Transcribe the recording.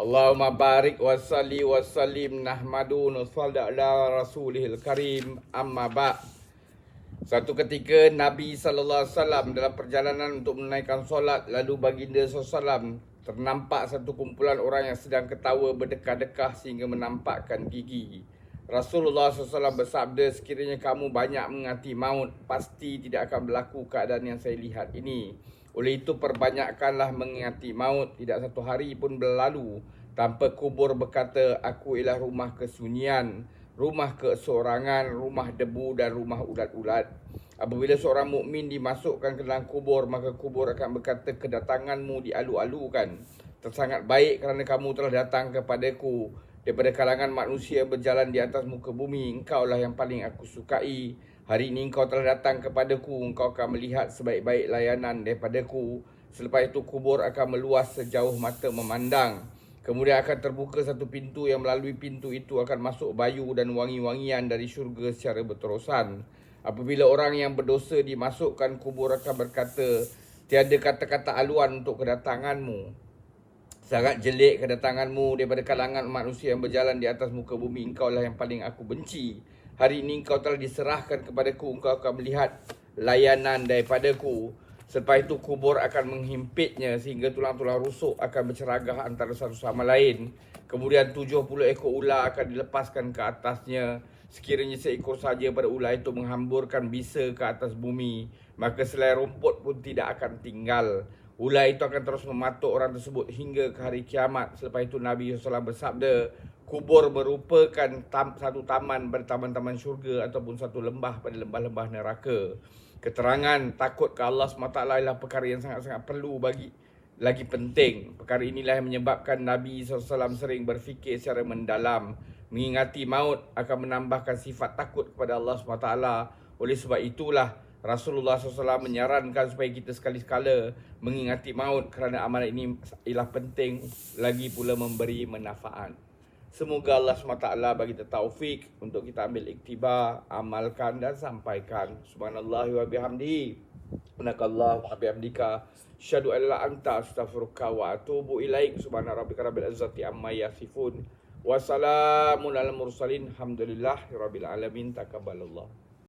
Allahumma barik wa salli wa sallim nahmadu nusalli ala rasulihil karim amma ba' Satu ketika Nabi SAW dalam perjalanan untuk menaikkan solat lalu baginda SAW ternampak satu kumpulan orang yang sedang ketawa berdekah-dekah sehingga menampakkan gigi. Rasulullah SAW bersabda sekiranya kamu banyak mengati maut pasti tidak akan berlaku keadaan yang saya lihat ini. Oleh itu perbanyakkanlah mengingati maut. Tidak satu hari pun berlalu Tanpa kubur berkata Aku ialah rumah kesunyian Rumah keseorangan Rumah debu dan rumah ulat-ulat. Apabila seorang mukmin dimasukkan ke dalam kubur Maka kubur akan berkata Kedatanganmu dialu-alukan. Tersangat baik kerana kamu telah datang kepadaku. Daripada kalangan manusia berjalan di atas muka bumi Engkaulah yang paling aku sukai Hari ini engkau telah datang kepadaku, engkau akan melihat sebaik-baik layanan daripadaku. Selepas itu kubur akan meluas sejauh mata memandang. Kemudian akan terbuka satu pintu yang melalui pintu itu akan masuk bayu dan wangi-wangian dari syurga secara berterusan. Apabila orang yang berdosa dimasukkan kubur akan berkata, tiada kata-kata aluan untuk kedatanganmu. Sangat jelek kedatanganmu daripada kalangan manusia yang berjalan di atas muka bumi. Engkau lah yang paling aku benci. Hari ini kau telah diserahkan kepadaku Engkau akan melihat layanan daripadaku. Selepas itu kubur akan menghimpitnya Sehingga tulang-tulang rusuk akan berceragah antara satu sama lain. Kemudian 70 ekor ular akan dilepaskan ke atasnya. Sekiranya seekor saja pada ular itu menghamburkan bisa ke atas bumi Maka selai rumput pun tidak akan tinggal. Ular itu akan terus mematuk orang tersebut hingga ke hari kiamat. Selepas itu Nabi SAW bersabda kubur merupakan tam, satu taman bertaman-taman syurga ataupun satu lembah pada lembah-lembah neraka. Keterangan takut ke Allah SWT adalah perkara yang sangat-sangat perlu bagi lagi penting. Perkara inilah yang menyebabkan Nabi SAW sering berfikir secara mendalam. Mengingati maut akan menambahkan sifat takut kepada Allah SWT. Oleh sebab itulah Rasulullah SAW menyarankan supaya kita sekali-sekala mengingati maut kerana amalan ini ialah penting lagi pula memberi manfaat. Semoga Allah SWT bagi kita taufik untuk kita ambil iktibar, amalkan dan sampaikan. Subhanallah wa bihamdi. Anakallah wa bihamdika. Syadu an la anta astaghfiruka wa atubu ilaik. Subhana rabbika rabbil izzati amma yasifun. Wassalamun ala mursalin. Alhamdulillah rabbil alamin. Takabalallah.